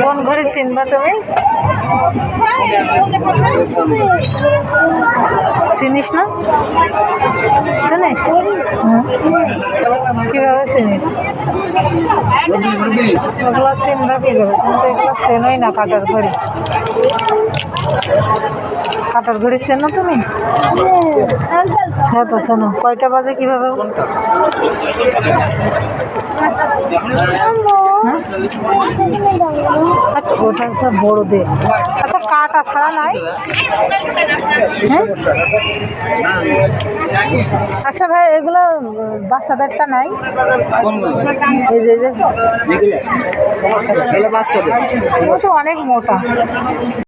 কোন ঘড়ি চিনবা তুমি? চিনিস না? কীভাবে চিনিস? ওগুলো চিনবা কীভাবে? কিন্তু এগুলো চেনোই না কাটার ঘড়ি কাটার ঘড়ি চেনো তুমি? হ্যাঁ তো শোনো কয়টা বাজে কীভাবে? হ্যাঁ? আচ্ছা, ওটা একটা বড়দের আচ্ছা কাটা ছাড়া নাই? হ্যাঁ? আচ্ছা ভাই এগুলো বাচ্চাদেরটা নাই? এই যে যে। বাচ্চাদের। তো অনেক মোটা।